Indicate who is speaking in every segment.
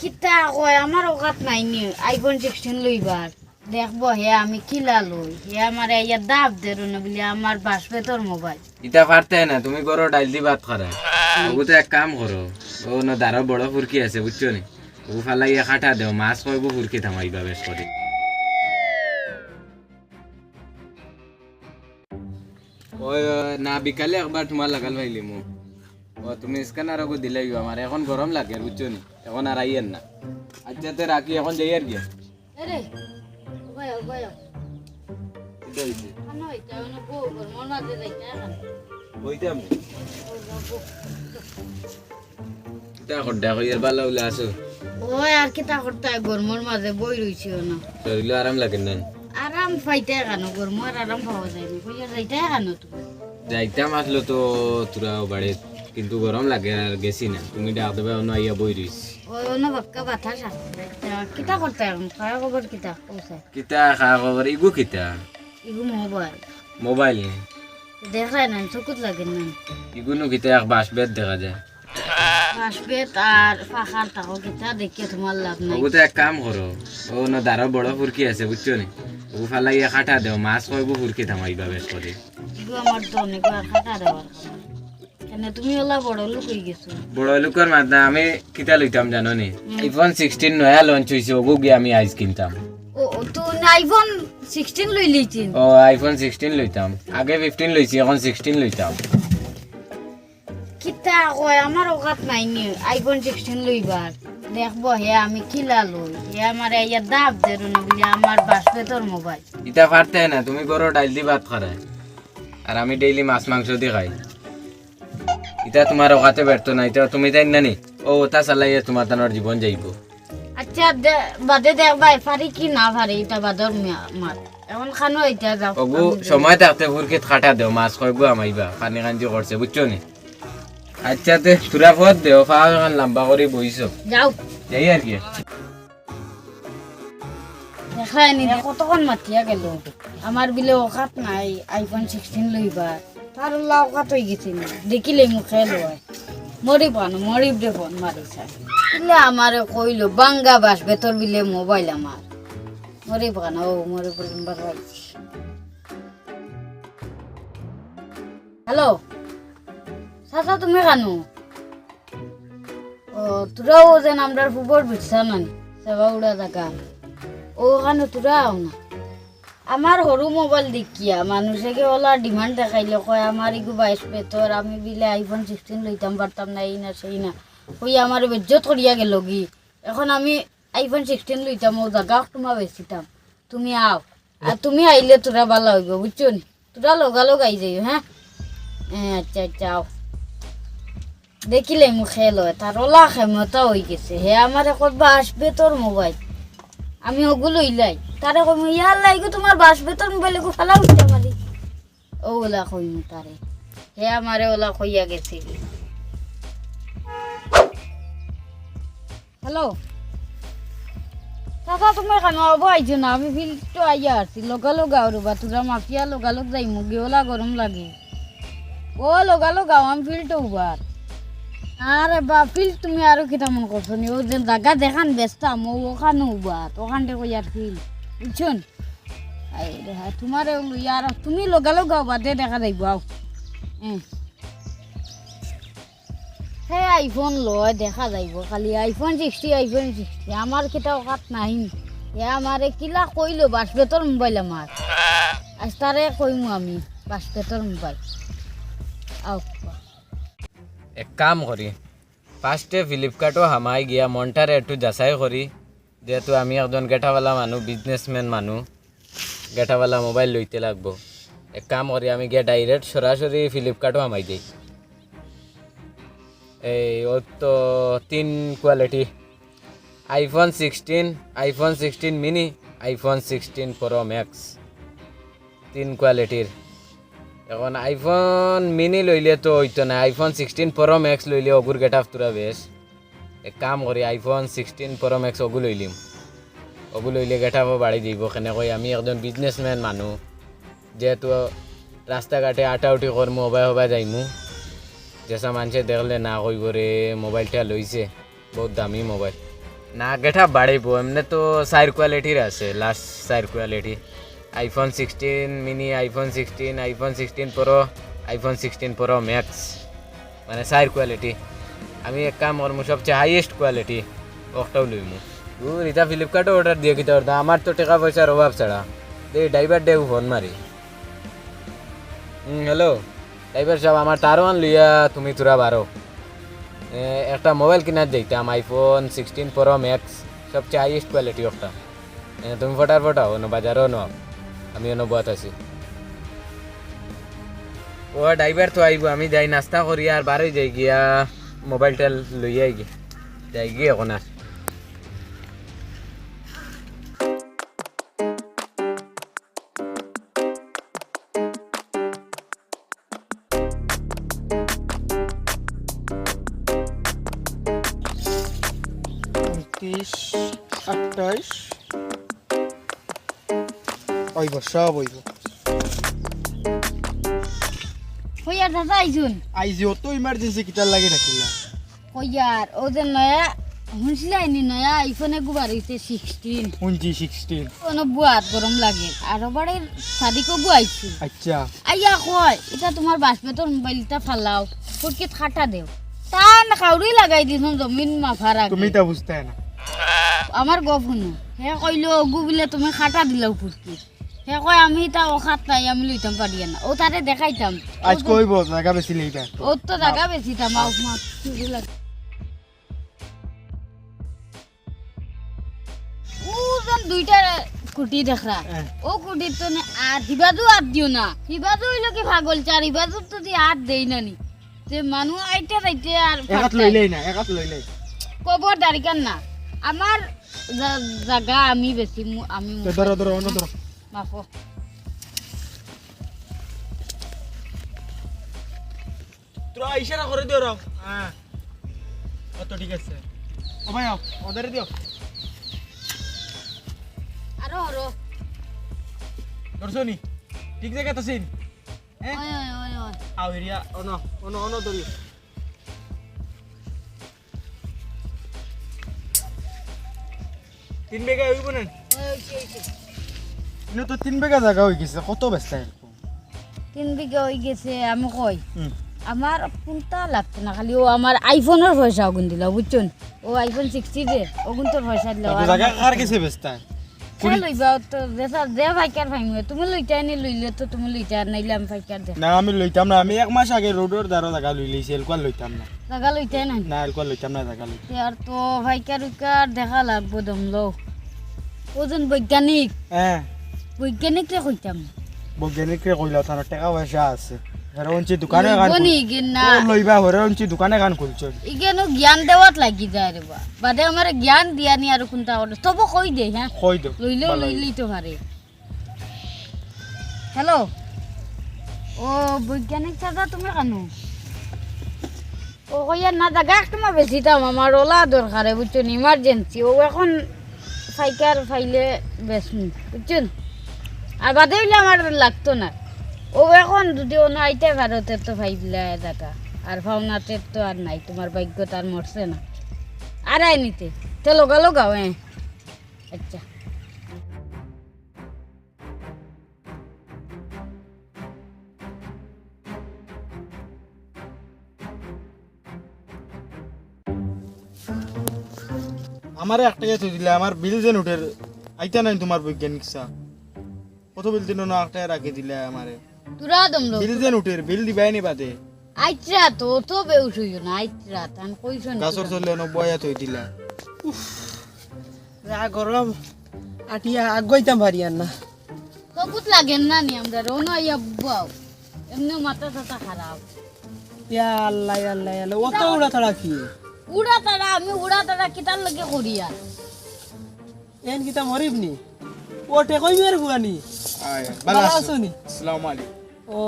Speaker 1: কিতা কয় আমার অকাত নাই নি। আইফোন সিক্সটিন লইবার দেখব, হে আমি কিলা লই। হে আমার ইয়া দাব দেরো বলে আমার বাসবে তোর মোবাইল
Speaker 2: ইটা পারতে না, তুমি করো ডাইল দি ভাত খারা ওগু তো এক কাম করো ও না দাঁড়ো বড় ফুরকি আছে বুঝছ নি? ও ফালাই খাটা দেও, মাছ কইব ফুরকি থামাইবা বেশ করে ওই না, বিকালে একবার তোমার লাগাল ভাইলি মু ও তুমি স্ক্যানার ওগু দিলাই আমার এখন গরম লাগে বুঝছ নি? এখন আর আইয়েন না। আচ্ছা তো রাখি এখন যাই আর
Speaker 1: গয়া মানে মনা আর
Speaker 2: আরাম লাগে না?
Speaker 1: আরাম পাইতে কেন গরমর আরাম পাওয়া যায় না। যাইতে কেন তুমি
Speaker 2: যাইতাম আসলো তো তোরা কিন্তু গরম লাগে আর গেছি না। তুমি ডাক দেবে অন্য আইয়া বই রইস
Speaker 1: ওই অন্য বাক্কা বাতা কিতা করতে খবর কিতা? কৌশা
Speaker 2: কিতা খা খবর ইগু কিতা?
Speaker 1: ইগু মোবাইল।
Speaker 2: মোবাইল?
Speaker 1: দেখায় না চকুত লাগে না
Speaker 2: ইগুনো কিতা এক বাস বেদ দেখা যায়।
Speaker 1: আসবে তার পাখার তাকো কিতা দেখিয়ে তোমার লাভ নাই।
Speaker 2: ওগু এক কাম করো ও না দাঁড়ো বড় ফুরকি আছে বুঝছ নি? ও ফালাইয়া খাটা দেও মাছ কইব ফুরকি থামাইবা বেশ করে
Speaker 1: ইগু আমার খাটা দেওয়ার তুমি ওলা বড় লোক গেছো।
Speaker 2: বড় লোকের মাথা আমি কিতা লইতাম জানো নি আইফোন সিক্সটিন নয়া লঞ্চ হয়েছে ওগু গিয়ে আমি আইস কিনতাম।
Speaker 1: ও ও, তো আইফোন সিক্সটিন লই লিছিন
Speaker 2: ও আইফোন সিক্সটিন লইতাম। আগে ফিফটিন লইছি এখন সিক্সটিন লইতাম।
Speaker 1: কিতা কয় আমার অকাত নাই নি আইফোন সিক্সটিন লইবার দেখব হে আমি কিলা লই হে আমার ইয়া দাব দেরো না বলে আমার বাসবে তোর মোবাইল।
Speaker 2: ইটা পারতে না তুমি করো ডাইল দি ভাত খারায় আর আমি ডেইলি মাছ মাংস দিয়ে খাই। ইটা তোমার ওখাতে ব্যর্থ না এটা তুমি তাই নানি। ও ওটা চালাইয়ে তোমার তানোর জীবন যাইব।
Speaker 1: আচ্ছা দে- বাদে দেখবাই পারি কি না পারি এটা বাদর মাত। এখন খানো এটা যাও।
Speaker 2: ওগু সময় থাকতে ফুরকিত খাটা দেও মাছ কইব আমাইবা কাঞ্জি করছে বুঝছ নি? আচ্ছা তে তুরা ফত দেও ফা লম্বা করে বইছ
Speaker 1: যাও।
Speaker 2: যাই আর কি।
Speaker 1: কতক্ষণ মাতিয়া গেল আমার বিলে অকাত নাই আইফোন সিক্সটিন লইবার তার অকাত হয়ে গেছে না। দেখিলে মুখে লয় মরি পানো মরিব দে ফোন মারিছে। ইলে আমারে কইলো, বাঙ্গা বাস বেতর বিলে মোবাইল আমার। মরি পানো, ও মরি বলিম বাড়াইছি হ্যালো? চাচা, তুমি কানো? ও, তোরাও যেন আমরা ফুবর বিটছা নানি সেবা উড়া জাগা। ওখানে তোরাও না। আমার সৰু মোবাইল দেখিয়া মানুহে ওলা ডিমাণ্ড দেখাইলে, কয়, আমাৰ ইগু বাইশ পেটৰ, আমি বিলে আইফোন ছিক্সটিন লইতাম পারতাম না এই না সেই না। কই আমার বেজ্জত করিয়া গেল গি এখন আমি আইফোন ছিক্সটিন লইতাম, ও জাগা তোমার বেচিতাম। তুমি আও আর তুমি আইলে তোরা ভালো হইব বুঝছ নি? তোরা লগালগ আই যাই হ্যাঁ হ্যাঁ আচ্ছা আচ্ছা আও। দেখিলে মুখে লয় তার ওলা ক্ষমতা হয়ে গেছে। হে আমার কতবা আসবে তোর মোবাইল আমি ওগুলো ইলাই তারে কম ইয়ার লাইগো তোমার বাসবে তোর মোবাইলে গো ফেলা উঠতে পারি। ওলা কইমু তারে। হে আমারে ওলা কইয়া গেছে। হ্যালো? চাচা তুমি কেন হব আইছো না, আমি ফিল্ডটো আইয়া আসছি লগালগ গাও রবা, তোরা মাফিয়া লগালগ যাই মুগি ওলা গরম লাগে। ও লগালগ গাও আমি ফিল্ডটো উবার। আরে বা ফিল্ড তুমি আরও কিটা মন করছ নি? ও যে জায়গা দেখান ব্যস্তাম ও ওখানে উবাত ওখানটা কই আর ফিল্ড বুঝছুন? তোমার ইয়ার তুমি লগালগ গাও বাদে দেখা যাইব, আও। হে, আইফোন লয়, দেখা যাইব খালি। আইফোন সিক্সটি আইফোন সিক্সটি আমার কিটা অকাত নাই এ আমারে কিলা কইলো বাসবেতর মোবাইল আমার আজ তারে কইমু আমি বাসবেতর মোবাইল। আও
Speaker 2: এক কাম করি। ফার্স্টে ফ্লিপকার্টও হামাই গিয়া মনটারে একটু যাচাই করি, যেহেতু আমি একজন গেটাওয়ালা মানুহ বিজনেসম্যান মানুহ গেটাওয়ালা মোবাইল লইতে লাগবো। এক কাম করি, আমি গিয়ে ডাইরেক্ট সরাসরি ফ্লিপকার্টও হামাই দিই। এই ওর তো তিন quality iPhone sixteen iPhone sixteen mini iPhone sixteen pro max তিন কোয়ালিটির এখন আইফোন মিনি লইলে তো হইতো না। আইফোন সিক্সটিন প্রো ম্যাক্স লইলে অগুর গেট আপ তোরা বেশ। এক কাম করি আইফোন সিক্সটিন প্রো ম্যাক্স অগু লইলিম অগু লইলে গেট আপও বাড়ি দিব। কেনেকৈ আমি একজন বিজনেছমেন মানুহ। যেহেতু রাস্তা ঘাটে আটাউটি করমু হবাই হবাই যাইমু। যেসা মানুষে দেখলে না কইব রে মোবাইলটা লইছে বহুত দামি মোবাইল না, গেটা বাড়াইব এমনি তো চার কোয়ালিটির আছে লাস্ট চার quality iPhone sixteen mini iPhone sixteen iPhone sixteen pro iPhone sixteen pro max মানে চার কোয়ালিটি আমি এক কাম করব সবচেয়ে হাইয়েস্ট কোয়ালিটি ওটাও লইমু ও রিতা ফ্লিপকার্টে অর্ডার দিয়ে কিতা অর্ডার আমার তো টাকা পয়সার অভাব ছাড়া। দে ড্রাইভার ডে ফোন মারি হ্যালো ড্রাইভার সাহেব আমার তারওয়ান লইয়া তুমি তোরা বারো একটা মোবাইল কিনার দেখতাম আইফোন সিক্সটিন প্রো ম্যাক্স সবচেয়ে হাইয়েস্ট কোয়ালিটি এ, তুমি ফটার ফটাও বাজারও ন। আমি অনুবাদ আছি। ও ড্রাইভার তো আইব আমি যাই নাস্তা করি আর বারে যাই গিয়া মোবাইলটা লইয়াই গিয়ে যাই গিয়ে এখন আর
Speaker 3: ওইব সব ওইব
Speaker 1: কইয়ার দাদা আইছুন
Speaker 3: আইজি অত ইমার্জেন্সি লাগে থাকিলা?
Speaker 1: কইয়ার ও যে নয়া শুনছিলাই নি নয়া আইফোনে গুবার হইছে সিক্সটিন
Speaker 3: উনজি সিক্সটিন
Speaker 1: কোনো বুয়াত গরম লাগে। আর বুয়াইছি।
Speaker 3: আচ্ছা।
Speaker 1: আইয়া কয় এটা তোমার বাসপেটর মোবাইলটা ফালাও ফুটকিত খাটা দেও। তা না কাউরি লাগাই দিছুন জমিন মাফার
Speaker 3: তুমি তা বুঝতে না।
Speaker 1: আমার গপ শুনো। হে কইলো অগু বোলে তুমি খাটা দিলাও ফুটকিত। হে কয় আমি তা অখাত নাই আমি লইতাম পারি না। ও তারে দেখাইতাম।
Speaker 3: আজ কইব জায়গা বেশি লইবা
Speaker 1: ও তো জায়গা বেশি তা মাউস মাছ চুরি লাগে। ও যেন দুইটা কুটি দেখরা।
Speaker 3: হ্যাঁ।
Speaker 1: ও কুটির তো আর হিবাজু আর দিও না। হিবাজু হইল কি পাগল? চার হিবাজু তো দি আর দেই না নি যে মানুষ আইতে যাইতে আর
Speaker 3: একাত লইলেই না একাত লইলেই
Speaker 1: কবর দাঁড়িকান না। আমার জা- জাগা আমি বেশি আমি
Speaker 3: ধরো ধরো অন্য ধরো।
Speaker 1: মাফো
Speaker 3: তোরা ইশারা করে দিও রাও হ্যাঁ। কত ঠিক আছে। ও ভাই ওদের দিও।
Speaker 1: আরও আরও।
Speaker 3: দর্শনি ঠিক জায়গা তো সিন হ্যাঁ আও এরিয়া অন অন অন ধরিও তিন বেগা হইব না? ইনো তো তিন বেগা জায়গা হয়ে গেছে কত ব্যস্ত
Speaker 1: তিন বিঘা হয়ে গেছে আমি কই? আমার কোনটা লাগতো না খালি ও আমার আইফোনের পয়সা ওগুন দিল বুঝছেন? ও আইফোন সিক্সটি যে ওগুন তোর পয়সা দিল।
Speaker 3: জায়গা
Speaker 1: লইতে লইতে আর আমি ফাইকার
Speaker 3: আমি লইতাম না আমি এক মাস আগে রোডের দ্বারা জায়গা লই লইছি এলকুয়ার লইতাম না।
Speaker 1: জাগা লইতে নাই
Speaker 3: না এলকুয়ার লইতাম না জায়গা লইতাম।
Speaker 1: তে আর তো ফাইকার উইকার দেখা লাগবো দমলো। ওজন বৈজ্ঞানিক।
Speaker 3: হ্যাঁ।
Speaker 1: বৈজ্ঞানিক রে কইতাম
Speaker 3: বৈজ্ঞানিকরে কইলা তার টাকা পয়সা আছে হেরঞ্চি দোকানে গান লইবা হেরঞ্চি দোকানে গান খুলছো
Speaker 1: ইগেনো জ্ঞান দেওয়াত লাগি যায় রে বা বাদে আমার জ্ঞান দিয়া নি আর কোনটা করে তবু কই দে হ্যাঁ
Speaker 3: কই দো
Speaker 1: লইলেও লইলেই তো পারে হ্যালো ও বৈজ্ঞানিক দাদা তুমি কেন ও কইয়া না জায়গা একটু বেশি দাম আমার ওলা দরকারে বুঝছেন ইমার্জেন্সি ও এখন ফাইকার ফাইলে বেশমি বুঝছেন আর বাদে হইলে আমার লাগতো না। ও এখন যদি না আইতে ভারতের তো ফাইলে জায়গা আর ভাওনাতে তো আর নাই, তোমার ভাগ্য তার মরছে না। আর নিতে, তো লগা লগাও হ্যাঁ আচ্ছা।
Speaker 3: আমার এক টাকা তুই দিলে আমার বিল যেন উঠে, আইতা নাই তোমার বৈজ্ঞানিক সা কত বিল দিন না এক টাকা রাখি দিলে আমারে।
Speaker 1: তুরা দম লোক।
Speaker 3: বিল যেন উঠে বিল দিবাই নি বাদে।
Speaker 1: আইত্রা তো তো বেউস হইও না আইত্রা তান কইছ না
Speaker 3: গাছর চলে নব্বই তুই দিলা।
Speaker 4: যা গরম আটিয়া আগাইতাম আর না।
Speaker 1: সবুত লাগেন না নি আমরা রোনো ইয়া বাও এমনি মাথা সাথা খারাপ।
Speaker 4: ইয়া আল্লাহ ইয়া আল্লাহ ইয়া অত উড়া থাড়া কি?
Speaker 1: উড়া তারা আমি উড়া তারা কিতার লগে করি আর।
Speaker 4: এন কিতা মরিব নি? ও টেকই মের বুয়ানি?
Speaker 3: ভালো
Speaker 4: ভালো
Speaker 3: আছো
Speaker 4: আছো। নি
Speaker 3: আসসালামু আলাইকুম।
Speaker 4: ও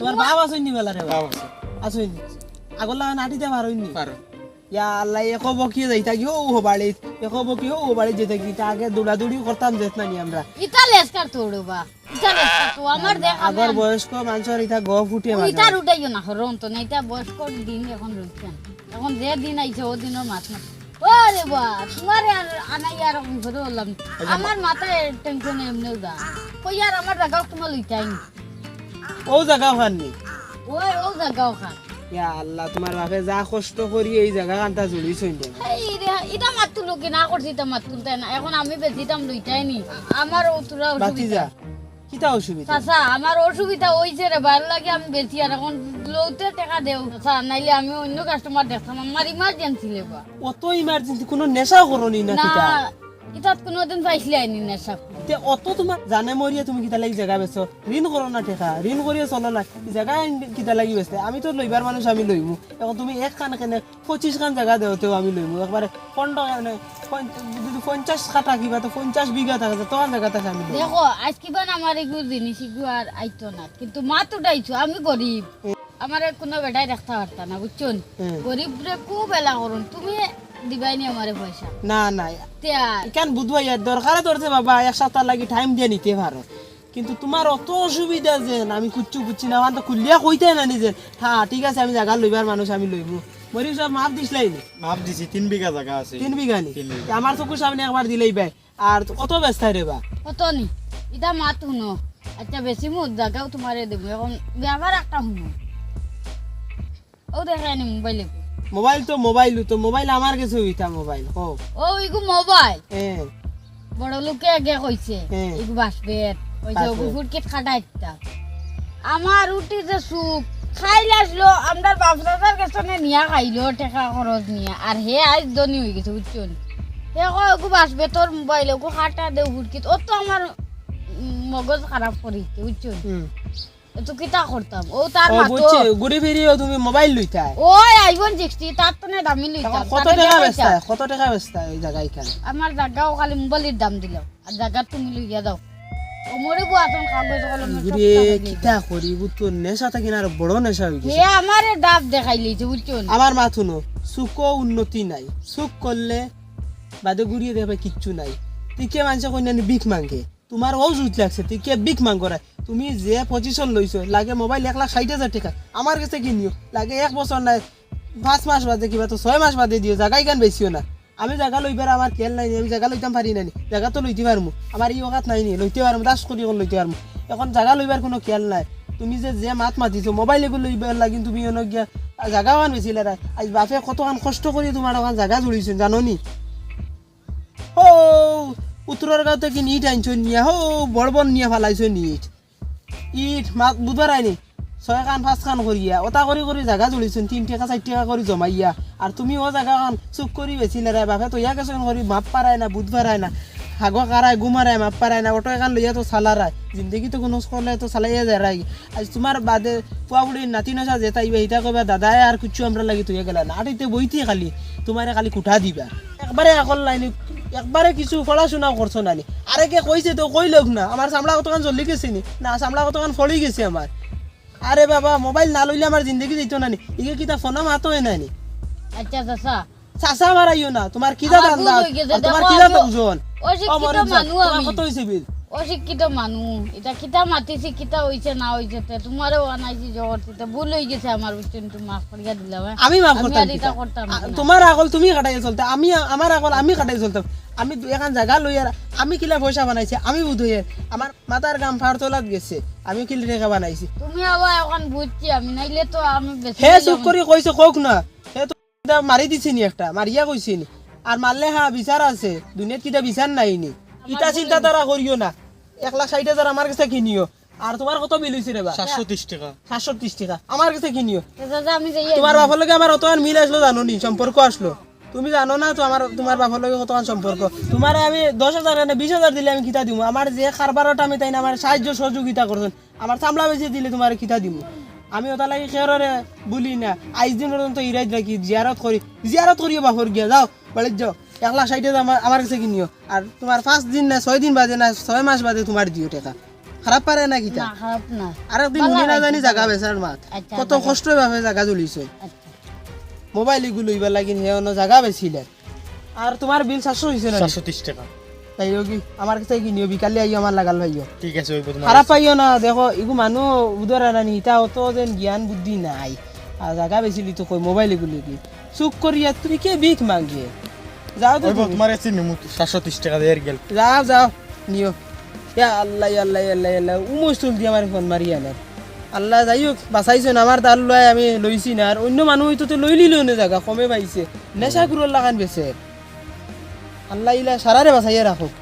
Speaker 4: তোমার বাপ আছো নি বেলা রে
Speaker 3: বাবা? আছো
Speaker 4: আছো নি আগর লাগা নাটিতে পারই নি?
Speaker 3: পারো।
Speaker 4: ইয়া আল্লাহ একো বকি যাইতা কি ও বাড়ি একো বকি ও বাড়ি যেতে কি তা আগে দৌড়াদৌড়ি করতাম যেত না নি আমরা।
Speaker 1: ইতা লেসকার তোড়বা ইতা লেসকার তো আমার দেখ
Speaker 4: আগর বয়স্ক মানুষের ইতা গ ফুটে মাথা।
Speaker 1: ইতার উঠাইও না হরন তো না ইতা বয়স্ক দিন এখন রুখছেন এখন যে দিন আইছে ও দিনের মাছ না ও রে বা তোমার আর আনাই আর বললাম আমার মাথায় টেনশন এমনিও দা কই আর আমার জায়গা তোমার লইতাই
Speaker 4: ও জায়গা খাননি
Speaker 1: ওই ও জায়গা ওখান
Speaker 4: ইয়া আল্লাহ তোমার বাপে যা কষ্ট করি এই জায়গা জুড়িছই দেন।
Speaker 1: এই রে এটা মাত্র লোকে না করছি তা মাত্র তাই না। এখন আমি লইতাই নি আমার ও তোরা
Speaker 4: বাতি যা। কিতা অসুবিধা?
Speaker 1: চাচা আমার অসুবিধা হইছে রে ভালো লাগে আমি বেশি আর এখন লৌতে টাকা দেও। চাচা নাইলে আমি অন্য কাস্টমার দেখতাম আমার ইমার্জেন্সি লেবা।
Speaker 4: অত ইমার্জেন্সি কোনো নেশা করনি না কিতা?
Speaker 1: ইতাত কোনোদিন পাইছিলে আইনি নেশা
Speaker 4: তে অত তোমার জানে মরিয়া তুমি কিতা লাগি জায়গা বেছো ঋণ করো না টেকা ঋণ করিয়া চলো না। জায়গা কিতা লাগি বেচতে আমি তো লইবার মানুষ আমি লইমু। এখন তুমি এক খান কেনে পঁচিশ খান জায়গা দেওতেও আমি লইমু। একবারে পনেরো কানে যদি পঞ্চাশ কাটা কিবা তো পঞ্চাশ বিঘা থাকে তো তখন জায়গা থাকে আমি।
Speaker 1: দেখো আজ কিবা আমার এগুলো জিনিস এগুলো আর আইতো না। কিন্তু মাত উঠাইছো আমি গরিব আমার কোনো বেটাই দেখতে পারতাম না বুঝছুন
Speaker 4: হুম।
Speaker 1: গরিব রে খুব এলা করুন তুমি দিবাই নি আমারে পয়সা।
Speaker 4: না না। কেন বুধবার ইয়ার দরকারে ধরছে বাবা? এক সপ্তাহ লাগি টাইম দিয়ে নিতে পারো। কিন্তু তোমার অত অসুবিধা যে আমি কুচ্ছু বুঝছি না তো খুলিয়া কইতে না নিজে। হ্যাঁ ঠিক আছে আমি জায়গা লইবার মানুষ আমি লইবো। মরি সব মাপ দিসলাই নি?
Speaker 3: মাপ দিছি তিন বিঘা জায়গা আছে।
Speaker 4: তিন বিঘা নি। আমার চকুর সামনে একবার দিলেই ভাই আর কত ব্যস্ত রে বা?
Speaker 1: কত নি? এটা মাত শুনো। আচ্ছা বেশি মুখ জায়গাও তোমারে দেবো। এখন ব্যাপার একটা শুনো। ও দেখায় নি মোবাইলে।
Speaker 4: মোবাইল তো মোবাইল তো মোবাইল আমার কাছে হইতা মোবাইল ও
Speaker 1: ও ইগু মোবাইল।
Speaker 4: হ্যাঁ
Speaker 1: বড় লোকে আগে কইছে। ইগু বাসবে কইছে ওগু
Speaker 4: বাসবে।
Speaker 1: ফুটকিট খাটাইতা আমার উঠি যে সুখ খাইলে আসলো আমরা বাপদাদার কাছে নিয়া খাইলো টাকা খরচ নিয়া। আর হে আজ ধনী হয়ে গেছে বুঝছুন হে কয় ওগু বাসবে তোর মোবাইল ওগু খাটা দে ফুটকিট ও তো আমার মগজ খারাপ করিতে বুঝছুন। তো কিতা করতাম? ও তার
Speaker 4: ও বুঝছি ঘুরে ফিরিও তুমি মোবাইল লইতা
Speaker 1: ওই আইফোন সিক্সটি তার তো না দামি লইতাম
Speaker 4: কত টাকা
Speaker 1: দেখাইতাম।
Speaker 4: কত টাকা ব্যস্ত এই জায়গায় খান
Speaker 1: আমার জায়গাও খালি মোবাইলের দাম দিল। আর জায়গা তুমি লইয়া দাও ও বুয়াতন কাগজ কলমে সব
Speaker 4: ঘুরে
Speaker 1: টাকা দিয়ে
Speaker 4: কিতা করি বুঝতো নেশা থাকি না আর বড় নেশা গেছে।
Speaker 1: হে আমারে ডাব দেখাই লইছে বুঝছ না?
Speaker 4: আমার মা শুনো সুখ উন্নতি নাই। সুখ করলে বাদে ঘুরিয়ে দেবে কিচ্ছু নাই। তুই কে মানুষে নানি বিক মাঙ্গে তোমার ও জুত লাগছে, তুই কে বিক মাঙ্গ রায় তুমি যে পজিশন লইছো, লাগে মোবাইল এক লাখ ষাট হাজার টাকা, আমার কাছে কিনিও লাগে এক বছর নাই, পাঁচ মাস বাদে কিবা তো ছয় মাস বাদে দিও জায়গায় গান বেশিও না। আমি জায়গা লইবার আমার খেল নাই, আমি জায়গা লইতাম পারি নানি জায়গা তো লইতে পারমু। আমার এই অকাত নাই নি, লইতে পারমু, দাস করি লইতে পারমু। এখন জায়গা লইবার কোনো খেল নাই। তুমি যে যে মাত মাতিছো মোবাইল এগুলো লইবার লাগিন তুমি অন্য গিয়া জায়গা কান বেছিলে আজ বাপে কতখান কষ্ট করে তোমার ওখান জায়গা জুড়িছেন জানো নি হো উত্তরের গাঁতে কি নিট আনছো নিয়া, হো বড় বড় নিয়ে ফালাইছো নিট। ইট মাত বুধবার আইনি, ছয় খান পাঁচ খান করিয়া ওটা কৰি কৰি জাগা জুলিছোন তিন টাকা, চাৰি টাকা কৰি জমাইয়া। আৰু তুমি ও জাগা খান চুপ কৰি বেচিলে ৰে বাপে তো ইয়াকে চোন কৰি মাপ পাৰাই না বুধ পাৰাই না হাগ কাৰাই গুমাৰাই মাপ পাৰাই না অটো এখন লইয়া তো চালাৰাই জিন্দগী তো কোনো চলে তো চালাইয়া যায় আজ তোমার বাদে পুয়া বুড়ি নাতি নচা যেটা ইবা ইটা কইবা, দাদাই আর কিছু আমরা লাগি তুই গেলা না আর ইতে বইতে খালি তোমারে খালি কুঠা দিবা। একবারে আকল লাইনি একবারে কিছু পড়াশোনা করছ নানি। আরে কে কইছে তো কই লোক না? আমার চামড়া কতখান জ্বলি গেছে নি? না চামড়া কতখান ফলি গেছে আমার। আরে বাবা মোবাইল না লইলে আমার জিন্দগি দিত নানি। ইগে কিতা ফোনা মাতো নানি?
Speaker 1: আচ্ছা চাচা।
Speaker 4: চাচা মারাইও না তোমার
Speaker 1: আমার
Speaker 4: দান্দা
Speaker 1: হয়ে
Speaker 4: তোমার
Speaker 1: মানুহ আমি
Speaker 4: কত হইছে বিল?
Speaker 1: অশিক্ষিত মানুহ এটা কিতা মাতিছি কিতা হইছে না হইছে তে তোমারও আনাইছি জগৎ তে ভুল হয়ে গেছে আমার বুঝছেন তুমি মাফ করিয়া দিলাম হ্যাঁ?
Speaker 4: আমি মাফ করতাম। তোমার আগল তুমি কাটাই চলতে আমি আমার আগল আমি কাটাই চলতাম। আমি দুই এখন জায়গা লই আর আমি কিলা পয়সা বানাইছি আমি বুধ হয়ে আমার মাথার গাম ফাড় তোলাত গেছে আমি কিলি রেখা বানাইছি।
Speaker 1: তুমি আবার এখন বুঝছি আমি নাইলে তো আমি
Speaker 4: হে চুপ কৰি কৈছে কওক না হে তো মাৰি দিছে নি একটা মাৰিয়া কৈছে নি আর মারলে হ্যাঁ বিচার আছে দুনিয়াত কিটা বিচার নাই নি ইটা চিন্তা তারা করিও না এক লাখ ষাট হাজার আমার কাছে কিনিও। আর তোমার কত বিল হয়েছে রে বা?
Speaker 3: সাতশো ত্রিশ টাকা।
Speaker 4: সাতশো ত্রিশ টাকা আমার কাছে কিনিও।
Speaker 1: দাদা আমি যাই
Speaker 4: তোমার বাবার লগে আমার অত মিল আসলো জানো নি সম্পর্ক আসলো। তুমি জানো না তো আমার তোমার বাবার লগে কতক্ষণ সম্পর্ক তোমার আমি দশ হাজার না বিশ হাজার দিলে আমি কিতা দিব আমার যে কারবারটা আমি তাই না আমার সাহায্য সহযোগিতা করছেন আমার চামড়া বেশি দিলে তোমার কিতা দিব আমি ওটা লাগি খেয়রে বলি না আইজ দিন পর্যন্ত ইরাইত রাখি জিয়ারত করি জিয়ারত করিও বাপর গিয়া। যাও বাড়িত যাও। এক লাখ ষাট আমার আমার কাছে কিনিও। আর তোমার পাঁচ দিন না ছয় দিন বাদে না ছয় মাস বাদে তোমার দিও টাকা। খারাপ পারে না কিতা আর একদিন না। জানি জাগা বেচার মাত।
Speaker 1: আচ্ছা,
Speaker 4: কত কষ্ট ভাবে জাগা জ্বলিছে।
Speaker 1: আচ্ছা।
Speaker 4: মোবাইল এগুলো ইবার লাগিন হে অন্য জায়গা বেছিলে আর তোমার বিল সাতশো হয়েছে না
Speaker 3: সাতশো ত্রিশ টাকা।
Speaker 4: তাই কি? আমার কাছে কি নিও? বিকালে আইও আমার লাগাল ভাইও
Speaker 3: ঠিক আছে
Speaker 4: খারাপ পাইও না দেখো এগু মানুহ উদর আনানি ইটা অত যেন জ্ঞান বুদ্ধি নাই। আর জায়গা বেছিলি তো কই মোবাইল এগুলো কি? চুপ করিয়া তুমি কে বিক মাগে? যাও তো।
Speaker 3: তোমার চিনি মুত সাতশো ত্রিশ টাকা দিয়ে গেল।
Speaker 4: যাও যাও নিও। ইয়া আল্লাহ আল্লাহ আল্লাহ আল্লাহ। উমস তুল দিয়ে আমার ফোন মারি আনার আল্লাহ যাই হোক, বাঁচাইছেন। আমার তার লয়, আমি লইছি না। আর অন্য মানুহ হয়তো তো লই লিলেও না জায়গা কমে পাইছে। নেশা কুরোর কান বেছে আল্লাহ ইলা সারারে বাঁচাইয়া রাখক